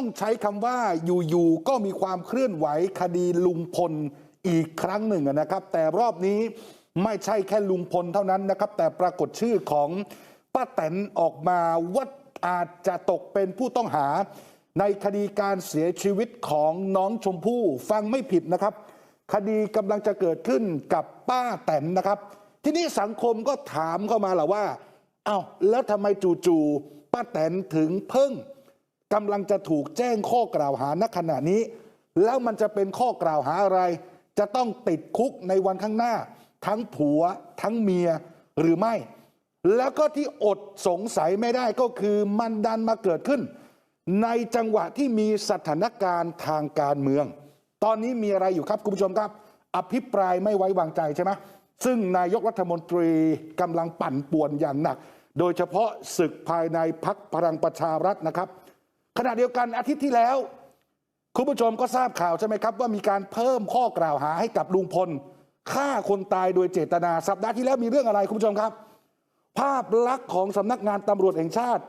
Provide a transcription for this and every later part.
ต้องใช้คำว่าอยู่ๆก็มีความเคลื่อนไหวคดีลุงพลอีกครั้งหนึ่งนะครับ แต่รอบนี้ไม่ใช่แค่ลุงพลเท่านั้นนะครับ แต่ปรากฏชื่อของป้าแตนออกมาว่าอาจจะตกเป็นผู้ต้องหา ในคดีการเสียชีวิตของน้องชมพู่ฟังไม่ผิดนะครับ คดีกำลังจะเกิดขึ้นกับป้าแตนนะครับ ทีนี้สังคมก็ถามเข้ามาแหละว่าเอา้าแล้วทำไมจู่ๆป้าแตนถึงเพิ่ง กำลังจะถูกแจ้งข้อกล่าวหาณขณะนี้ แล้วมันจะเป็นข้อกล่าวหาอะไร จะต้องติดคุกในวันข้างหน้า ทั้งผัว ทั้งเมียหรือไม่ แล้วก็ที่อดสงสัยไม่ได้ก็คือมันดันมาเกิดขึ้น ในจังหวะที่มีสถานการณ์ทางการเมือง ตอนนี้มีอะไรอยู่ครับคุณผู้ชมครับ อภิปรายไม่ไว้วางใจใช่ไหมซึ่งนายกรัฐมนตรีกำลังปั่นป่วนอย่างหนัก โดยเฉพาะศึกภายในพักพลังประชารัฐนะครับ ขณะเดียวกันอาทิตย์ที่แล้ว คุณผู้ชมก็ทราบข่าวใช่ไหมครับ ว่ามีการเพิ่มข้อกล่าวหาให้กับลุงพลฆ่าคนตายโดยเจตนาสัปดาห์ที่แล้วมีเรื่องอะไรคุณผู้ชมครับ ภาพลักษณ์ของสำนักงานตำรวจแห่งชาติ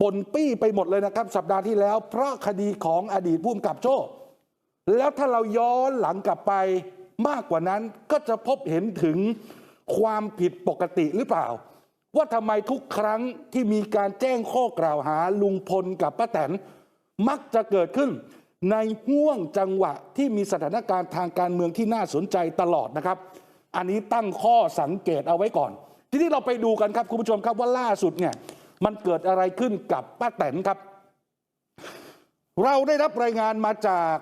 ปนปี้ไปหมดเลยนะครับ สัปดาห์ที่แล้ว เพราะคดีของอดีตผู้กำกับโจ้แล้วถ้าเราย้อนหลังกลับไปมากกว่านั้นก็จะพบเห็นถึงความผิดปกติหรือเปล่า ว่าทำไมทุกครั้งที่มีการแจ้งข้อกล่าวหาลุงพลกับป้าแตนมักจะเกิดขึ้น ในห่วงจังหวะที่มีสถานการณ์ทางการเมืองที่น่าสนใจตลอดนะครับ อันนี้ตั้งข้อสังเกตเอาไว้ก่อน ทีนี้เราไปดูกันครับคุณผู้ชมครับว่าล่าสุดเนี่ยมันเกิดอะไรขึ้นกับป้าแตนครับ เราได้รับรายงานมาจาก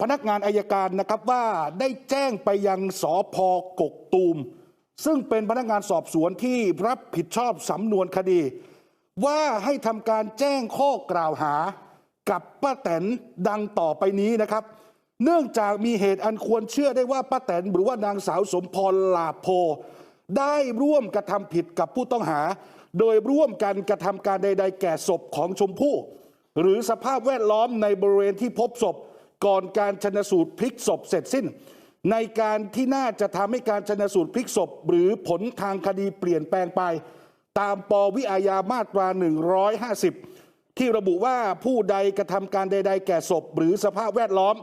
พนักงานอายการนะครับว่าได้แจ้งไปยังสอพกกตูม ซึ่งเป็นพนักงานสอบสวนที่รับผิดชอบสำนวนคดี ว่าให้ทำการแจ้งข้อกล่าวหากับป้าแตนดังต่อไปนี้นะครับ เนื่องจากมีเหตุอันควรเชื่อได้ว่าป้าแตนหรือว่านางสาวสมพรลาโพ ได้ร่วมกระทำผิดกับผู้ต้องหา โดยร่วมกันกระทำการใด ๆ แก่ศพของชมพู่ หรือสภาพแวดล้อมในบริเวณที่พบศพ ก่อนการชนสูตรพลิกศพเสร็จสิ้น ในการที่น่าจะทำให้การชนสูตรพลิกศพ หรือผลทางคดีเปลี่ยนแปลงไป ตามปวิอาญามาตรา 150 ที่ระบุว่าผู้ใดกระทำการใด ๆ แก่ศพ หรือสภาพแวดล้อม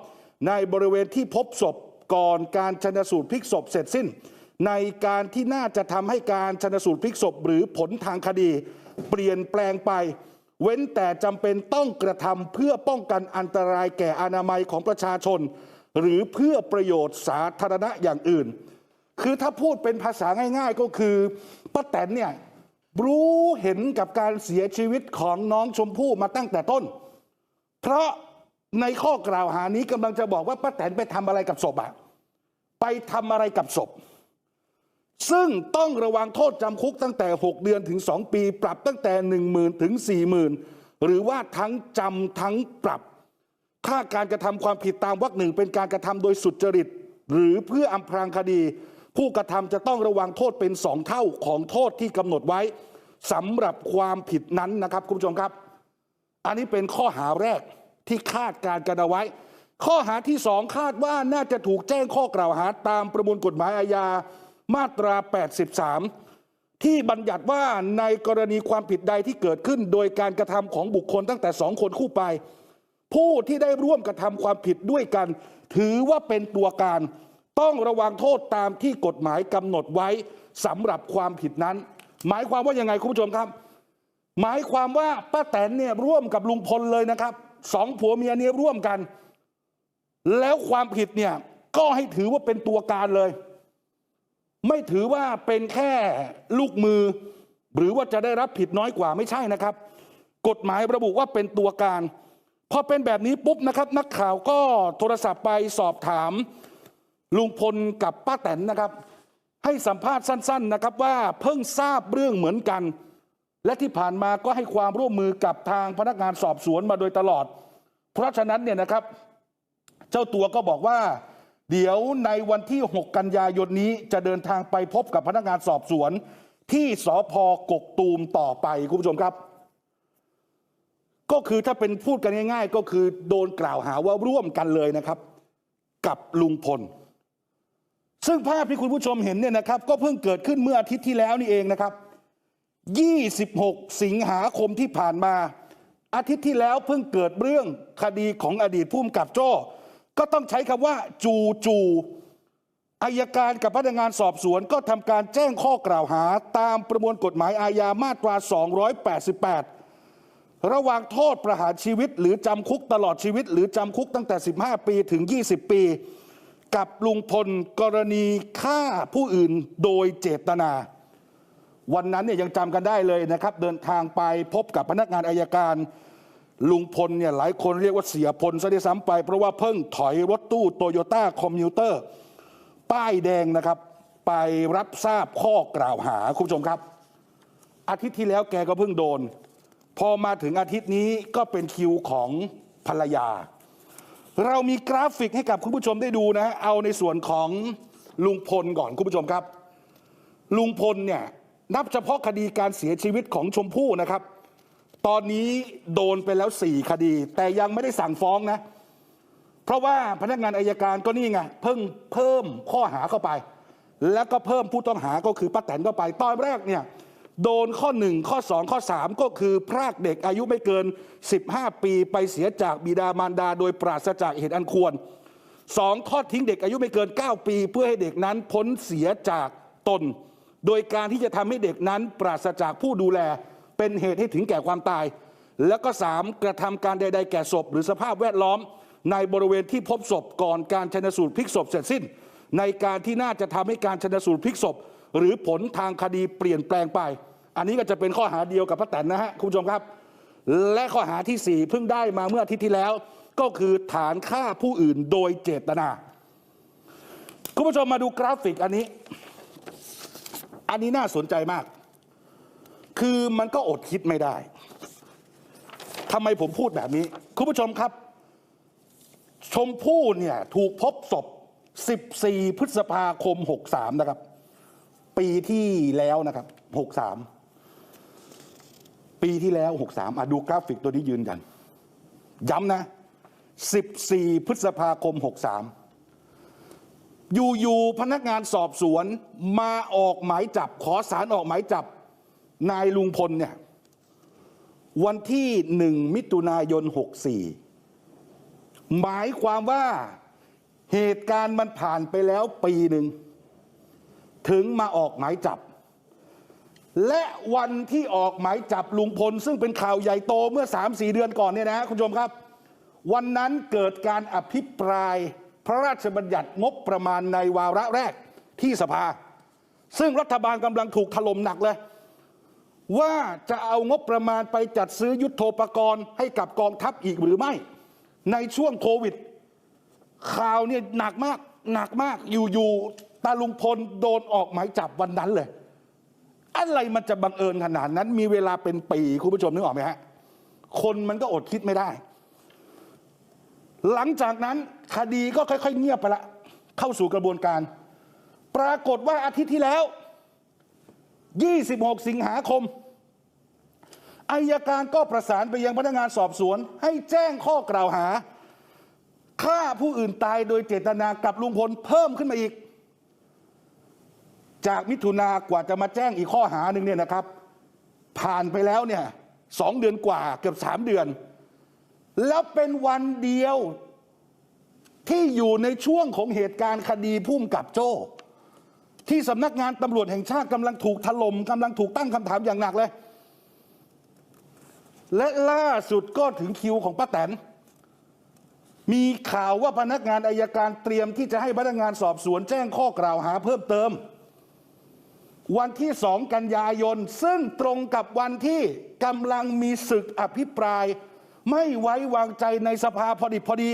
ในบริเวณที่พบศพก่อนการชนสูตรพลิกศพเสร็จสิ้น ในการที่น่าจะทำให้การชนสูตรพลิกศพ หรือผลทางคดี เปลี่ยนแปลงไป เว้นแต่จำเป็นต้องกระทำเพื่อป้องกันอันตรายแก่อนามัยของประชาชน หรือเพื่อประโยชน์สาธารณะอย่างอื่น คือถ้าพูดเป็นภาษาง่าย ๆ ก็คือป้าแตนเนี่ยรู้เห็นกับการเสียชีวิตของน้องชมพู่มาตั้งแต่ต้น เพราะในข้อกล่าวหานี้กำลังจะบอกว่าป้าแตนไปทำอะไรกับศพอะไปทำอะไรกับศพ ซึ่งต้องระวังโทษจำคุกตั้งแต่ 6 เดือนถึง 2 ปี ปรับตั้งแต่ 1 0,000 ถึง 40,000 หรือว่าทั้งจำทั้งปรับ ค่าการกระทำความผิดตามวรรคหนึ่งเป็นการกระทำโดยสุจริต หรือเพื่ออำพรางคดี ผู้กระทำจะต้องระวังโทษเป็นสองเท่าของโทษที่กำหนดไว้สำหรับความผิดนั้นนะครับ คุณผู้ชมครับ อันนี้เป็นข้อหาแรกที่คาดการณ์กันเอาไว้ ข้อหาที่สองคาดว่าน่าจะถูกแจ้งข้อกล่าวหาตามประมวลกฎหมายอาญามาตรา 83 ที่บัญญัติว่าในกรณีความผิดใดที่เกิดขึ้น โดยการกระทำของบุคคลตั้งแต่สองคนคู่ไป ผู้ที่ได้ร่วมกระทำความผิดด้วยกัน ถือว่าเป็นตัวการ ต้องระวังโทษตามที่กฎหมายกำหนดไว้สำหรับความผิดนั้น หมายความว่ายังไงคุณผู้ชมครับ หมายความว่าป้าแตนเนี่ยร่วมกับลุงพลเลยนะครับสองผัวเมียเนี่ยร่วมกัน แล้วความผิดเนี่ยก็ให้ถือว่าเป็นตัวการเลย ไม่ถือว่าเป็นแค่ลูกมือ หรือว่าจะได้รับผิดน้อยกว่าไม่ใช่นะครับ กฎหมายระบุว่าเป็นตัวการ พอเป็นแบบนี้ปุ๊บนะครับ นักข่าวก็โทรศัพท์ไปสอบถามลุงพลกับป้าแตนนะครับ ให้สัมภาษณ์สั้น ๆนะครับว่าเพิ่งทราบเรื่องเหมือนกัน และที่ผ่านมาก็ให้ความร่วมมือกับทางพนักงานสอบสวนมาโดยตลอด เพราะฉะนั้นเนี่ยนะครับ เจ้าตัวก็บอกว่า เดี๋ยวในวันที่ 6 กันยายนนี้จะเดินทางไปพบกับพนักงานสอบสวน ที่สพกกตูมต่อไปคุณผู้ชมครับ ก็คือถ้าเป็นพูดกันง่าย ๆ ก็คือโดนกล่าวหาว่าร่วมกันเลยนะครับ กับลุงพล ซึ่งภาพที่คุณผู้ชมเห็นเนี่ยนะครับ ก็เพิ่งเกิดขึ้นเมื่ออาทิตย์ที่แล้วนี่เองนะครับ 26 สิงหาคมที่ผ่านมา อาทิตย์ที่แล้วเพิ่งเกิดเรื่องคดีของอดีตผู้กำกับโจ้ก็ต้องใช้คำว่าจูจูอายการกับพนักงานสอบสวนก็ทำการแจ้งข้อกล่าวหา ตามประมวลกฎหมายอาญามาตรา 288 ระหว่างโทษประหารชีวิต หรือจำคุกตลอดชีวิต หรือจำคุกตั้งแต่ 15 ปีถึง 20 ปี กับลุงพลกรณีฆ่าผู้อื่นโดยเจตนา วันนั้นเนี่ยยังจำกันได้เลยนะครับ เดินทางไปพบกับพนักงานอายการลุงพลเนี่ยหลายคนเรียกว่าเสียพลซะด้วยซ้ำไป เพราะว่าเพิ่งถอยรถตู้โตโยต้าคอมมิวเตอร์ ป้ายแดงนะครับ ไปรับทราบข้อกล่าวหาคุณผู้ชมครับ อาทิตย์ที่แล้วแกก็เพิ่งโดน พอมาถึงอาทิตย์นี้ก็เป็นคิวของภรรยา เรามีกราฟิกให้กับคุณผู้ชมได้ดูนะฮะเอาในส่วนของลุงพลก่อนคุณผู้ชมครับ ลุงพลเนี่ยนับเฉพาะคดีการเสียชีวิตของชมพู่นะครับ ตอนนี้โดนไปแล้วสี่คดี แต่ยังไม่ได้สั่งฟ้องนะ เพราะว่าพนักงานอายการก็นี่ไงเพิ่งเพิ่มข้อหาเข้าไป แล้วก็เพิ่มผู้ต้องหาก็คือป้าแตนเข้าไป ตอนแรกเนี่ย โดนข้อ 1 ข้อ 2 ข้อ 3 ก็คือ พรากเด็กอายุไม่เกิน 15 ปีไปเสียจากบิดามารดา โดยปราศจากเหตุอันควรสองทอดทิ้งเด็กอายุไม่เกิน 9 ปี เพื่อให้เด็กนั้นพ้นเสียจากตน โดยการที่จะทำให้เด็กนั้นปราศจากผู้ดูแล เป็นเหตุให้ถึงแก่ความตาย แล้วก็ 3 กระทำการใด ๆ แก่ศพ หรือสภาพแวดล้อม ในบริเวณที่พบศพก่อนการชนสูตรพลิกศพเสร็จสิ้น ในการที่น่าจะทำให้การชนสูตรพลิกศพ หรือผลทางคดีเปลี่ยนแปลงไป อันนี้ก็จะเป็นข้อหาเดียวกับพระแตนนะฮะคุณผู้ชมครับ และข้อหาที่ 4 เพิ่งได้มาเมื่ออาทิตย์ที่แล้ว ก็คือฐานฆ่าผู้อื่นโดยเจตนา คุณผู้ชมมาดูกราฟิกอันนี้ อันนี้น่าสนใจมาก คือมันก็อดคิดไม่ได้ทำไมผมพูดแบบนี้ คุณผู้ชมครับ ชมพู่เนี่ยถูกพบศพ 14 พฤษภาคม 63 นะครับ ปีที่แล้วนะครับ63ปีที่แล้ว63อะดูกราฟิกตัวนี้ยืนยัน ย้ำนะ14พฤษภาคม63อยู่ๆพนักงานสอบสวนมาออกหมายจับ ขอสารออกหมายจับนายลุงพลเนี่ยวันที่หนึ่งมิถุนายน64หมายความว่าเหตุการณ์มันผ่านไปแล้วปีหนึ่ง ถึงมาออกหมายจับ และวันที่ออกหมายจับลุงพล ซึ่งเป็นข่าวใหญ่โตเมื่อ 3-4 เดือนก่อนเนี่ยนะคุณผู้ชมครับ วันนั้นเกิดการอภิปรายพระราชบัญญัติงบประมาณในวาระแรกที่สภา ซึ่งรัฐบาลกำลังถูกถล่มหนักเลย ว่าจะเอางบประมาณไปจัดซื้อยุทโธปกรณ์ให้กับกองทัพอีกหรือไม่ ในช่วงโควิดข่าวเนี่ยหนักมากหนักมากอยู่ๆ ตาลุงพลโดนออกหมายจับวันนั้นเลย อะไรมันจะบังเอิญขนาดนั้น มีเวลาเป็นปีคุณผู้ชมนึกออกไหมฮะ คนมันก็อดคิดไม่ได้ หลังจากนั้นคดีก็ค่อยๆเงียบไปละ เข้าสู่กระบวนการ ปรากฏว่าอาทิตย์ที่แล้ว 26 สิงหาคมอายการก็ประสานไปยังพนักงานสอบสวน ให้แจ้งข้อกล่าวหาฆ่าผู้อื่นตายโดยเจตนากับลุงพลเพิ่มขึ้นมาอีก จากมิถุนากว่าจะมาแจ้งอีกข้อหาหนึ่งเนี่ยนะครับ ผ่านไปแล้วเนี่ยสองเดือนกว่าเกือบสามเดือน แล้วเป็นวันเดียวที่อยู่ในช่วงของเหตุการณ์คดีพุ่มกับโจ้ ที่สำนักงานตำรวจแห่งชาติกำลังถูกถล่มกำลังถูกตั้งคำถามอย่างหนักเลย และล่าสุดก็ถึงคิวของป้าแตนมีข่าวว่าพนักงานอายการเตรียมที่จะให้พนักงานสอบสวนแจ้งข้อกล่าวหาเพิ่มเติม วันที่สองกันยายน ซึ่งตรงกับวันที่กำลังมีศึกอภิปราย ไม่ไว้วางใจในสภาพอดีพอดี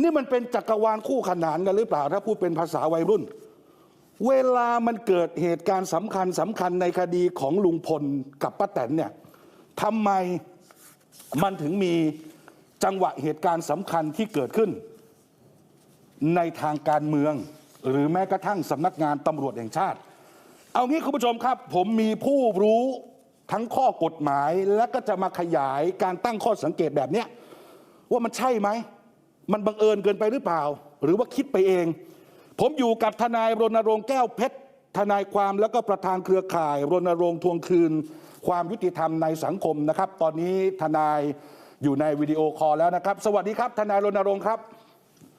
นี่มันเป็นจักรวาลคู่ขนานกันหรือเปล่า ถ้าพูดเป็นภาษาวัยรุ่น เวลามันเกิดเหตุการณ์สำคัญสำคัญในคดีของลุงพลกับป้าแตนเนี่ยทำไมมันถึงมีจังหวะเหตุการณ์สำคัญที่เกิดขึ้น ในทางการเมือง หรือแม้กระทั่งสำนักงานตำรวจแห่งชาติ เอางี้คุณผู้ชมครับ ผมมีผู้รู้ทั้งข้อกฎหมายและก็จะมาขยายการตั้งข้อสังเกตแบบเนี้ยว่ามันใช่ไหม มันบังเอิญเกินไปหรือเปล่า หรือว่าคิดไปเอง ผมอยู่กับทนายรณรงค์แก้วเพชรทนายความแล้วก็ประธานเครือข่ายรณรงค์ทวงคืน ความยุติธรรมในสังคมนะครับ ตอนนี้ทนายอยู่ในวิดีโอคอลแล้วนะครับ สวัสดีครับ ทนายรณรงค์ครับ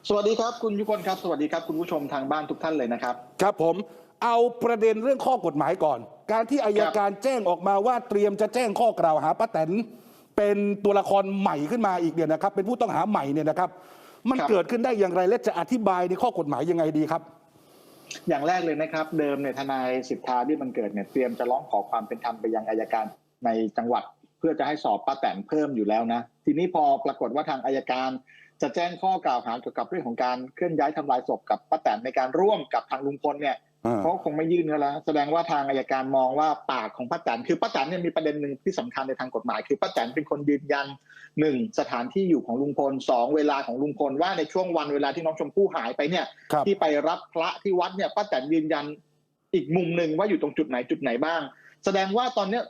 สวัสดีครับคุณยุคนครับ สวัสดีครับคุณผู้ชมทางบ้านทุกท่านเลยนะครับ ครับผมเอาประเด็นเรื่องข้อกฎหมายก่อน การที่อายการแจ้งออกมาว่าเตรียมจะแจ้งข้อกล่าวหาป้าแตนเป็นตัวละครใหม่ขึ้นมาอีกเนี่ยนะครับ เป็นผู้ต้องหาใหม่เนี่ยนะครับ มันครับเกิดขึ้นได้อย่างไรและจะอธิบายในข้อกฎหมายยังไงดีครับ อย่างแรกเลยนะครับ เดิมเนี่ยทนายสิทธาที่มันเกิดเนี่ยเตรียมจะร้องขอความเป็นธรรมไปยังอายการในจังหวัด เพื่อจะให้สอบป้าแตนเพิ่มอยู่แล้วนะ ทีนี้พอปรากฏว่าทางอายการ จะแจ้งข้อกล่าวหาเกี่ยวกับเรื่องของการเคลื่อนย้ายทำลายศพกับป้าแตนในการร่วมกับทางลุงพลเนี่ยอ่าเขาคงไม่ยื่นกันแล้ว แสดงว่าทางอายการมองว่าปากของป้าแตนคือป้าแตนเนี่ยมีประเด็นหนึ่งที่สำคัญในทางกฎหมาย คือป้าแตนเป็นคนยืนยันหนึ่งสถานที่อยู่ของลุงพลสองเวลาของลุงพลว่าในช่วงวันเวลาที่น้องชมพู่หายไปเนี่ยครับที่ไปรับพระที่วัดเนี่ยป้าแตนยืนยันอีกมุมหนึ่งว่าอยู่ตรงจุดไหนจุดไหนบ้าง แสดงว่าตอนเนี้ย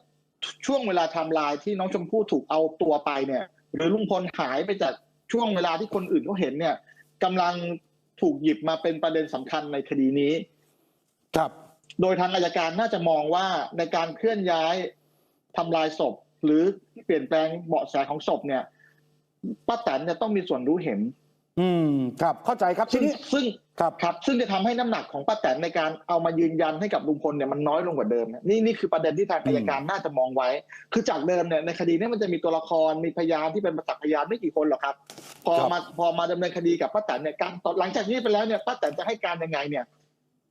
ช่วงเวลาไทม์ไลน์ที่น้องชมพู่ถูกเอาตัวไปเนี่ย หรือลุงพลหายไปจาก ช่วงเวลาที่คนอื่นเขาเห็นเนี่ยกำลังถูกหยิบมาเป็นประเด็นสำคัญในคดีนี้ ครับ โดยทางอายการน่าจะมองว่าในการเคลื่อนย้ายทำลายศพ หรือเปลี่ยนแปลงเบาะแสของศพเนี่ยป้าแตนเนี่ยต้องมีส่วนรู้เห็น อืมครับเข้าใจครับทีซึ่งนี้ซึ่งครับ ครับซึ่งจะทำให้น้ำหนักของป้าแตนในการเอามายืนยันให้กับลุงพลเนี่ยมันน้อยลงกว่าเดิมนะนี่นี่คือประเด็นที่ทางอายการน่าจะมองไว้ คือจากเดิมเนี่ยในคดีเนี้มันจะมีตัวละครมีพยานที่เป็นประจักษ์พยานไม่กี่คนหรอกครับ พอครับมาพอมาดำเนินคดีกับป้าแตนเนี่ยการหลังจากนี้ไปแล้วเนี่ยป้าแตนจะให้การยังไงเนี่ย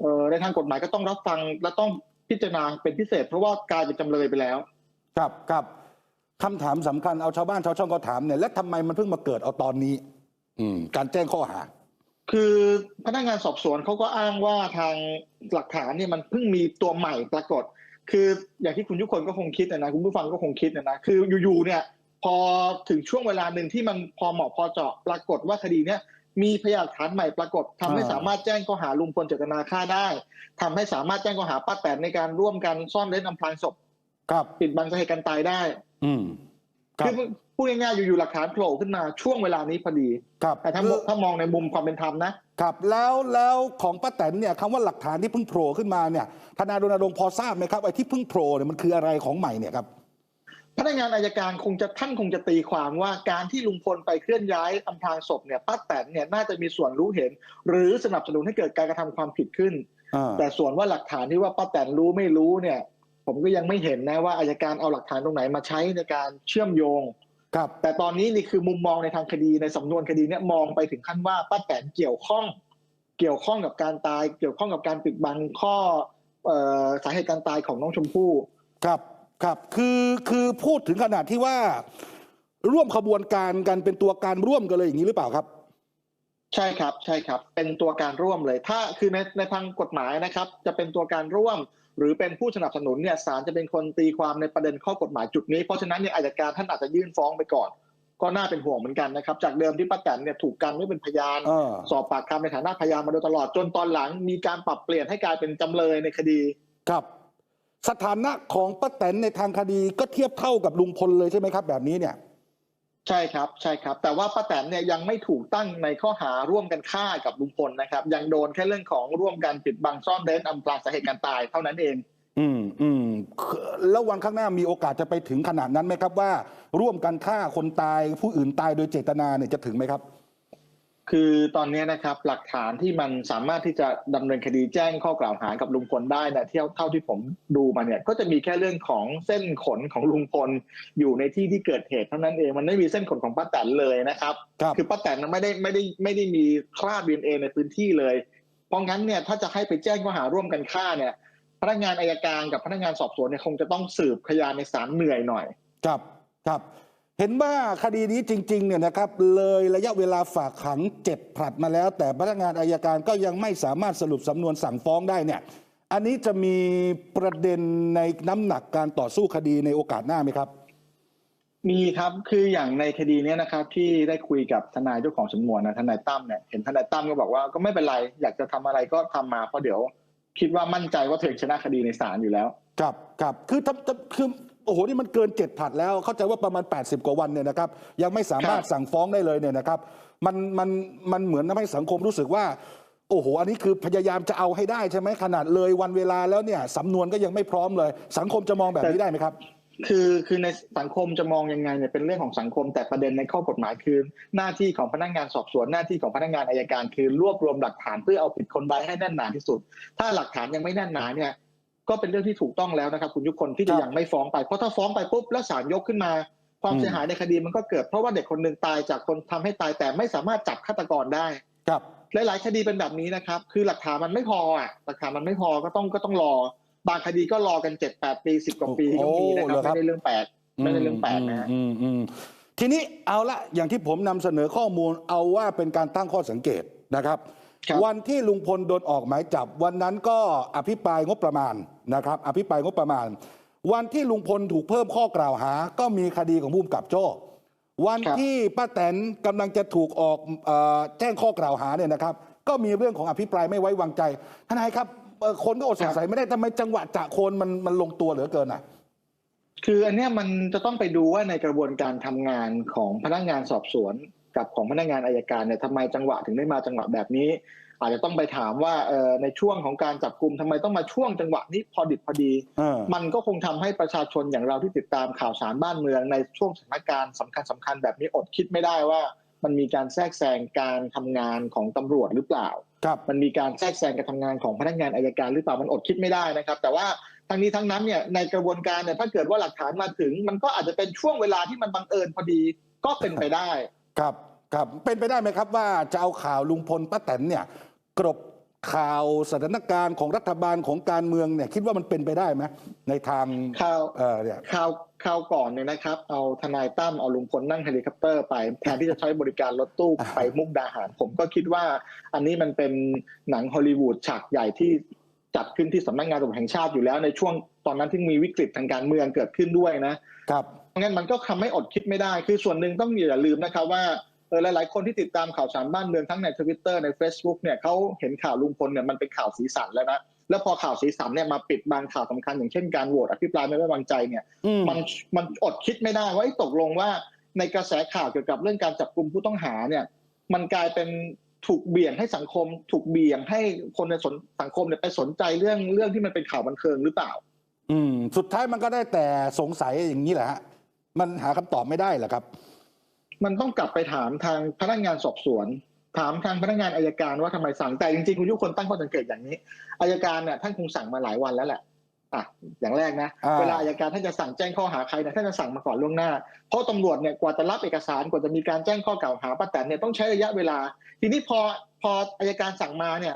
เอ่อในทางกฎหมายก็ต้องรับฟังและต้องพิจารณาเป็นพิเศษ เพราะว่ากลายเป็นจำเลยไปแล้ว ครับครับคำถามสำคัญเอาชาวบ้านชาวช่องก็ถามเนี่ยและทำไมมันเพิ่งมาเกิดเอาตอนนี้ อืม การแจ้งข้อหา คือพนักงานสอบสวนเขาก็อ้างว่าทางหลักฐานเนี่ยมันเพิ่งมีตัวใหม่ปรากฏ คืออย่างที่คุณทุกคนก็คงคิดนะนะคุณผู้ฟังก็คงคิดนะนะคืออยู่ๆเนี่ย พอถึงช่วงเวลาหนึ่งที่มันพอเหมาะพอเจาะปรากฏว่าคดีเนี้ยมีพยานหลักฐานใหม่ปรากฏทำให้อ่าสามารถแจ้งข้อหาลุงพลเจตนาฆ่าได้ทำให้สามารถแจ้งข้อหาป้าแตนในการร่วมกันซ่อนเร้นอำพรางศพครับปิดบังสาเหตุการตายได้ อืมครัคืบอ พูดง่ายๆอยู่ๆหลักฐานโผล่ขึ้นมาช่วงเวลานี้พอดี ครับแต่ถ้าคือ ถ้ามองในมุมความเป็นธรรมนะครับแล้วแล้วของป้าแตนเนี่ยคำว่าหลักฐานที่เพิ่งโผล่ขึ้นมาเนี่ยทนายรณรงค์พอทราบไหมครับไอ้ที่เพิ่งโผล่เนี่ยมันคืออะไรของใหม่เนี่ยครับ พนักงานอายการคงจะท่านคงจะตีความว่าการที่ลุงพลไปเคลื่อนย้ายอำพรางศพเนี่ยป้าแตนเนี่ยน่าจะมีส่วนรู้เห็น หรือสนับสนุนให้เกิดการกระทำความผิดขึ้นอ่าแต่ส่วนว่าหลักฐานที่ว่าป้าแตนรู้ไม่รู้เนี่ย ผมก็ยังไม่เห็นนะว่าอายการเอาหลักฐานตรงไหนมาใช้ในการเชื่อมโยง ครับแต่ตอนนี้นี่คือมุมมองในทางคดีในสำนวนคดีเนี่ยมองไปถึงขั้นว่าป้าแตนเกี่ยวข้อง เกี่ยวข้องกับการตาย เกี่ยวข้องกับการปิดบังข้อเอ่อสาเหตุการตายของน้องชมพู่ครับครับคือคือพูดถึงขนาดที่ว่าร่วมขบวนการกันเป็นตัวการร่วมกันเลยอย่างนี้หรือเปล่าครับ ใช่ครับใช่ครับ เป็นตัวการร่วมเลย ถ้าคือในในทางกฎหมายนะครับ จะเป็นตัวการร่วม หรือเป็นผู้สนับสนุนเนี่ยศาลจะเป็นคนตีความในประเด็นข้อกฎหมายจุดนี้ เพราะฉะนั้นเนี่ยอายการท่านอาจจะยื่นฟ้องไปก่อน ก็น่าเป็นห่วงเหมือนกันนะครับ จากเดิมที่ป้าแตนเนี่ยถูกกันไม่เป็นพยานเออสอบปากคำในฐานะพยานมาโดยตลอดจนตอนหลังมีการปรับเปลี่ยนให้กลายเป็นจำเลยในคดีครับสถานะของป้าแตนในทางคดีก็เทียบเท่ากับลุงพลเลยใช่ไหมครับ แบบนี้เนี่ย ใช่ครับใช่ครับ แต่ว่าป้าแตนเนี่ยยังไม่ถูกตั้งในข้อหาร่วมกันฆ่ากับลุงพลนะครับ ยังโดนแค่เรื่องของร่วมกันปิดบังซ่อนเร้นอำพรางสาเหตุการตายเท่านั้นเอง อืมอืมแล้ววันข้างหน้ามีโอกาสจะไปถึงขนาดนั้นไหมครับว่า ร่วมกันฆ่าคนตายผู้อื่นตายโดยเจตนาเนี่ยจะถึงไหมครับ คือตอนนี้นะครับหลักฐานที่มันสามารถที่จะดำเนินคดีแจ้งข้อกล่าวหากับลุงพลได้นะเที่ยวเท่าที่ผมดูมาเนี่ย ก็จะมีแค่เรื่องของเส้นขนของลุงพลอยู่ในที่ที่เกิดเหตุเท่านั้นเองมันไม่มีเส้นขนของป้าแตนเลยนะครับครับคือป้าแตนไม่ได้ไม่ได้ไม่ได้มีคราบดีเอในพื้นที่เลย เพราะงั้นเนี่ยถ้าจะให้ไปแจ้งข้อหาร่วมกันฆ่าเนี่ย พนักงานอายการกับพนักงานสอบสวนเนี่ยคงจะต้องสืบพยานในศาลเหนื่อยหน่อย ครับครับ เห็นว่าคดีนี้จริงๆเนี่ยนะครับเลยระยะเวลาฝากขังเจ็ดผลัดมาแล้ว แต่พนักงานอายการก็ยังไม่สามารถสรุปสำนวนสั่งฟ้องได้เนี่ยอันนี้จะมีประเด็นในน้ำหนักการต่อสู้คดีในโอกาสหน้าไหมครับ มีครับคืออย่างในคดีเนี้ยนะครับ ที่ได้คุยกับทนายเจ้าของสำนวนนะทนายตั้มเนี่ยเห็นทนายตั้มก็บอกว่าก็ไม่เป็นไรอยากจะทำอะไรก็ทำมาเพราะเดี๋ยว คิดว่ามั่นใจว่าตัวเองชนะคดีในศาลอยู่แล้ว ครับครับคือทำทำคือ โอ้โหนี่มันเกินเจ็ดผลัดแล้ว เข้าใจว่าประมาณ 80 กว่าวันเนี่ยนะครับยังไม่สามารถครับสั่งฟ้องได้เลยเนี่ยนะครับมันมันมันเหมือนทำให้สังคมรู้สึกว่า โอ้โห อันนี้คือพยายามจะเอาให้ได้ใช่ไหมขนาดเลยวันเวลาแล้วเนี่ยสำนวนก็ยังไม่พร้อมเลย สังคมจะมองแบบนี้ได้ไหมครับ คือคือในสังคมจะมองยังไงเนี่ยเป็นเรื่องของสังคม แต่ประเด็นในข้อกฎหมายคือหน้าที่ของพนักงานสอบสวนหน้าที่ของพนักงานอายการ คือรวบรวมหลักฐานเพื่อเอาผิดคนร้ายให้แน่นหนาที่สุด ถ้าหลักฐานยังไม่แน่นหนาเนี่ย ก็เป็นเรื่องที่ถูกต้องแล้วนะครับ คุณยุคนที่ครัจะบยังไม่ฟ้องไปเพราะถ้าฟ้องไปปุ๊บแล้วศาลยกขึ้นมา ความอืมเสียหายในคดีมันก็เกิดเพราะว่าเด็กคนหนึ่งตายจากคนทำให้ตายแต่ไม่สามารถจับฆาตกรได้ครับหลายๆคดีเป็นแบบนี้นะครับ คือหลักฐานมันไม่พออะหลักฐานมันไม่พอก็ต้องก็ต้องรอ บางคดีก็รอกันเจ็ดแปดปีสิบกว่าปีก็มีนะคโอ้เหรรับอครับไม่ได้เรื่องแปลกไม่ได้เรื่องแปลกนะฮะอืมอืมทีนี้เอาละอย่างที่ผมนำเสนอข้อมูลเอาว่าเป็นการตั้งข้อสังเกตนะครับครับ วันที่ลุงพลโดนออกหมายจับวันนั้นก็อภิปรายงบประมาณ นะครับอภิปรายงบประมาณ วันที่ลุงพลถูกเพิ่มข้อกล่าวหา ก็มีคดีของภูมิกับโจ้วันที่ป้าแตนกำลังจะถูกออกอแจ้งข้อกล่าวหาเนี่ยนะครับ ก็มีเรื่องของอภิปรายไม่ไว้วางใจทนายครับคนก็อดสงสัยไม่ได้ทำไมจังหวะจะโคนมันมันลงตัวเหลือเกินอะคืออันเนี้ยมันจะต้องไปดูว่าในกระบวนการทำงานของพนักงานสอบสวนกับของพนักงานอายการเนี่ยทำไมจังหวะถึงได้มาจังหวะแบบนี้ อาจจะต้องไปถามว่าเอ่อในช่วงของการจับกลุ่มทำไมต้องมาช่วงจังหวะนี้พอดิบพอดีเออมันก็คงทำให้ประชาชนอย่างเราที่ติดตามข่าวสารบ้านเมือง ในช่วงสถานการณ์สำคัญสำคัญแบบนี้อดคิดไม่ได้ว่า มันมีการแทรกแซงการทำงานของตำรวจหรือเปล่าครับมันมีการแทรกแซงการทำงานของพนักงานอายการหรือเปล่ามันอดคิดไม่ได้นะครับ แต่ว่าทั้งนี้ทั้งนั้นเนี่ยในกระบวนการเนี่ยถ้าเกิดว่าหลักฐานมาถึง มันก็อาจจะเป็นช่วงเวลาที่มันบังเอิญพอดีก็เป็นไปได้ครับ ครับเป็นไปได้ไหมครับว่าจะเอาข่าวลุงพลป้าแตนเนี่ยกรบข่าวสถานการณ์ของรัฐบาลของการเมืองเนี่ยคิดว่ามันเป็นไปได้ไหมในทางข่าวเออเนี่ยข่าวข่าวก่อนเนี่ยนะครับ เอาทนายตั้มเอาลุงพลนั่งเฮลิคอปเตอร์ไปแทนที่จะใช้บริการรถตู้ไปมุกดาหาร ผมก็คิดว่า อันนี้มันเป็นหนังฮอลลีวูดฉากใหญ่ที่จัดขึ้นที่สำนักงานตำรวจแห่งชาติอยู่แล้วในช่วงตอนนั้นที่มีวิกฤตทางการเมืองเกิดขึ้นด้วยนะครับเพราะงั้นมันก็ทำให้อดคิดไม่ได้ คือส่วนหนึ่งต้องอย่าลืมนะครับว่า เออหลาย ๆ คนที่ติดตามข่าวสารบ้านเมืองทั้งในทวิตเตอร์ใน Facebook เนี่ยเขาเห็นข่าวลุงพลเนี่ยมันเป็นข่าวสีสันแล้วนะแล้วพอข่าวสีสันเนี่ยมาปิดบางข่าวสำคัญอย่างเช่นการโหวตอภิปรายไม่ไว้วางใจเนี่ยอืมมันมันอดคิดไม่ได้ว่าเอ้ยตกลงว่าในกระแสข่าวเกี่ยวกับเรื่องการจับกลุ่มผู้ต้องหาเนี่ยมันกลายเป็นถูกเบี่ยงให้สังคม ถูกเบี่ยงให้คนในสนสังคมเนี่ยไปสนใจเรื่องเรื่องที่มันเป็นข่าวบันเทิงหรือเปล่า อืม สุดท้ายมันก็ได้แต่สงสัยอย่างนี้แหละฮะมันหาคำตอบไม่ได้เหรอครับ มันต้องกลับไปถามทางพนักงานสอบสวน ถามทางพนักงานอายการว่าทำไมสั่งแต่จริงๆคุณทุกคนตั้งข้อสังเกตอย่างนี้อายการเนี่ยท่านคงสั่งมาหลายวันแล้วแหละอะอย่างแรกนะอ่าเวลาอายการท่านจะสั่งแจ้งข้อหาใครเนี่ยท่านจะสั่งมาก่อนล่วงหน้า เพราะตำรวจเนี่ยกว่าจะรับเอกสารกว่าจะมีการแจ้งข้อกล่าวหาป้าแตนเนี่ยต้องใช้ระยะเวลา ทีนี้พอพออายการสั่งมาเนี่ย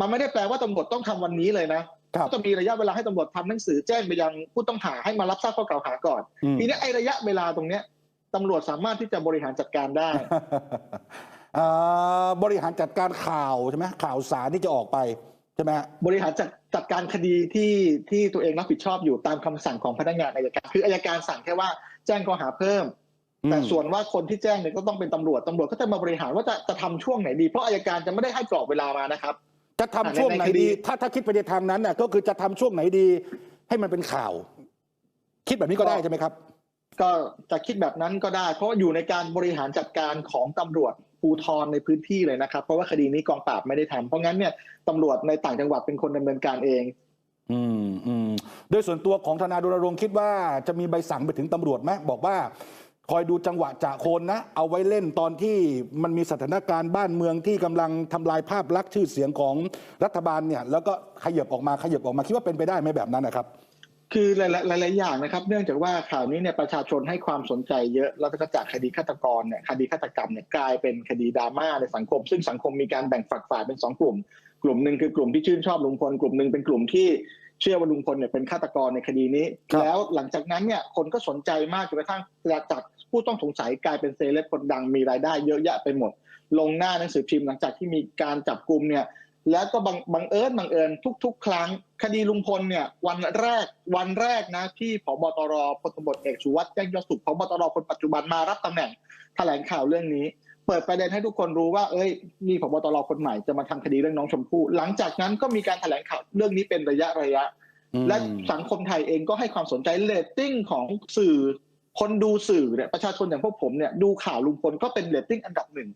มันไม่ได้แปลว่าตำรวจต้องทำวันนี้เลยนะครับก็จะมีระยะเวลาให้ตำรวจทำหนังสือแจ้งไปยังผู้ต้องหาให้มารับทราบข้อกล่าวหาก่อนอืมทีนี้ไอ้ระยะเวลาตรงเนี้ย ตำรวจสามารถที่จะบริหารจัดการได้อ่าบริหารจัดการข่าวใช่ไหมข่าวสารที่จะออกไปใช่ไหมฮะบริหารจัดจัดการคดีที่ที่ตัวเองรับผิดชอบอยู่ตามคำสั่งของพนักงานอายการคืออายการสั่งแค่ว่าแจ้งข้อหาเพิ่ม แต่อืมส่วนว่าคนที่แจ้งเนี่ยก็ต้องเป็นตำรวจตำรวจก็จะมาบริหารว่าจะจะทำช่วงไหนดีเพราะอายการจะไม่ได้ให้กรอบเวลามานะครับ จะทำช่วงไหนในคดีดี ถ้าถ้าคิดไปในทางนั้นน่ะก็คือจะทำช่วงไหนดี ให้มันเป็นข่าว คิดแบบนี้ก็ได้ใช่ไหมครับ ก็จะคิดแบบนั้นก็ได้ เพราะอยู่ในการบริหารจัดการของตำรวจภูธรในพื้นที่เลยนะครับ เพราะว่าคดีนี้กองปราบไม่ได้ทำเพราะงั้นเนี่ยตำรวจในต่างจังหวัดเป็นคนดำเนินการเอง อืมอืมโดยส่วนตัวของธนาดุลรงค์คิดว่าจะมีใบสั่งไปถึงตำรวจไหมบอกว่า คอยดูจังหวะจะโคนนะ เอาไว้เล่นตอนที่มันมีสถานการณ์บ้านเมืองที่กำลังทำลายภาพลักษณ์ชื่อเสียงของรัฐบาลเนี่ย แล้วก็ขยับออกมาขยับออกมาคิดว่าเป็นไปได้ไหมแบบนั้นนะครับ คือหลายๆหลายๆอย่างนะครับ เนื่องจากว่าข่าวนี้เนี่ยประชาชนให้ความสนใจเยอะแล้วก็จากคดีฆาตกรเนี่ยคดีฆาตกรรมเนี่ยกลายเป็นคดีดราม่าในสังคม ซึ่งสังคมมีการแบ่งฝักฝ่ายเป็นสองกลุ่ม กลุ่มหนึ่งคือกลุ่มที่ชื่นชอบลุงพลกลุ่มหนึ่งเป็นกลุ่มที่เชื่อว่าลุงพลเนี่ยเป็นฆาตกรในคดีนี้ครับแล้วหลังจากนั้นเนี่ยคนก็สนใจมากจนกระทั่งจากผู้ต้องสงสัยกลายเป็นเซเลบคนดังมีรายได้เยอะแยะไปหมด ลงหน้าหนังสือพิมพ์หลังจากที่มีการจับกลุ่มเนี่ย แล้วก็บังบังเอิญบังเอิญทุก ๆ ครั้ง คดีลุงพลเนี่ยวันแรกวันแรกนะที่ผบตรพลตำรวจเอกสุวัสด์แจ้งยอดสุขผบตรคนปัจจุบันมารับตำแหน่งแถลงข่าวเรื่องนี้ เปิดประเด็นให้ทุกคนรู้ว่า เอ้ยมีผบตรคนใหม่จะมาทำคดีเรื่องน้องชมพู่หลังจากนั้นก็มีการแถลงข่าวเรื่องนี้เป็นระยะระยะอืมและสังคมไทยเองก็ให้ความสนใจเรตติ้งของสื่อ คนดูสื่อเนี่ยประชาชนอย่างพวกผมเนี่ยดูข่าวลุงพลก็เป็นเรตติ้งอันดับหนึ่ง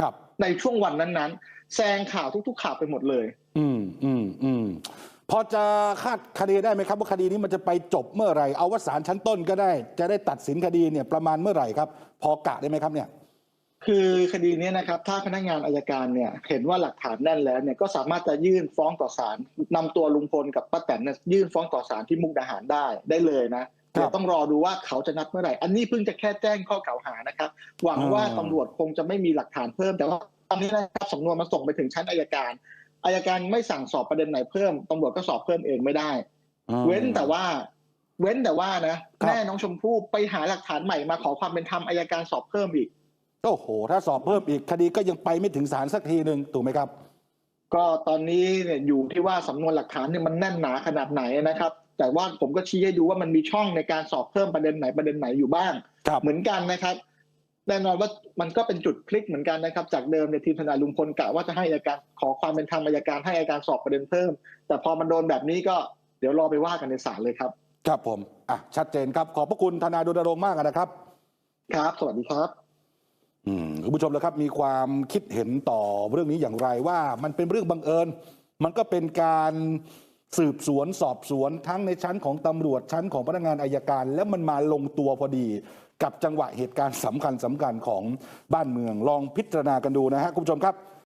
ครับในช่วงวันนั้นๆ แซงข่าวทุก ๆ ข่าวไปหมดเลย อืมอืมอืมพอจะคาดคดีได้ไหมครับ ว่าคดีนี้มันจะไปจบเมื่อไหร่เอาว่าศาลชั้นต้นก็ได้ จะได้ตัดสินคดีเนี่ยประมาณเมื่อไหร่ครับ พอกะได้ไหมครับเนี่ย คือคดีนี้นะครับ ถ้าพนักงานอายการเนี่ย เห็นว่าหลักฐานแน่นแล้วเนี่ยก็สามารถจะยื่นฟ้องต่อศาลนำตัวลุงพลกับป้าแตนเนี่ยยื่นฟ้องต่อศาลที่มุกดาหารได้ได้เลยนะเดี๋ยวต้องรอดูว่าเขาจะนัดเมื่อไหร่ อันนี้เพิ่งจะแค่แจ้งข้อกล่าวหานะครับ หวังว่าอ่าตำรวจคงจะไม่มีหลักฐานเพิ่มแต่ว่า ตอนนี้นะครับสำนวนมันส่งไปถึงชั้นอายการอายการไม่สั่งสอบประเด็นไหนเพิ่มตำรวจก็สอบเพิ่มเองไม่ได้ เว้นแต่ว่า เว้นแต่ว่านะครับแม่น้องชมพู่ไปหาหลักฐานใหม่มาขอความเป็นธรรมอายการสอบเพิ่มอีกโอ้โห ถ้าสอบเพิ่มอีกคดีก็ยังไปไม่ถึงศาลสักทีหนึ่งถูกไหมครับ ก็ตอนนี้เนี่ยอยู่ที่ว่าสำนวนหลักฐานเนี่ยมันแน่นหนาขนาดไหนนะครับ แต่ว่าผมก็ชี้ให้ดูว่ามันมีช่องในการสอบเพิ่มประเด็นไหนประเด็นไหนอยู่บ้างครับเหมือนกันนะครับ แน่นอนว่ามันก็เป็นจุดพลิกเหมือนกันนะครับ จากเดิมในยทีมทนายลุงพลกะว่าจะให้อัยการขอความเป็นธรรมอัยการให้อัยการสอบประเด็นเพิ่ม แต่พอมันโดนแบบนี้ก็เดี๋ยวรอไปว่ากันในศาลเลยครับ ครับผมอะชัดเจนครับ ขอบพระคุณทนายรณรงค์มากนะครับ ครับ สวัสดีครับอืมคุณผู้ชมแล้วครับมีความคิดเห็นต่อเรื่องนี้อย่างไรว่ามันเป็นเรื่องบังเอิญ มันก็เป็นการสืบสวนสอบสวนทั้งในชั้นของตำรวจชั้นของพนักงานอายการ แล้วมันมาลงตัวพอดี กับจังหวะเหตุการณ์สำคัญสำคัญของบ้านเมือง ลองพิจารณากันดูนะฮะคุณผู้ชมครับ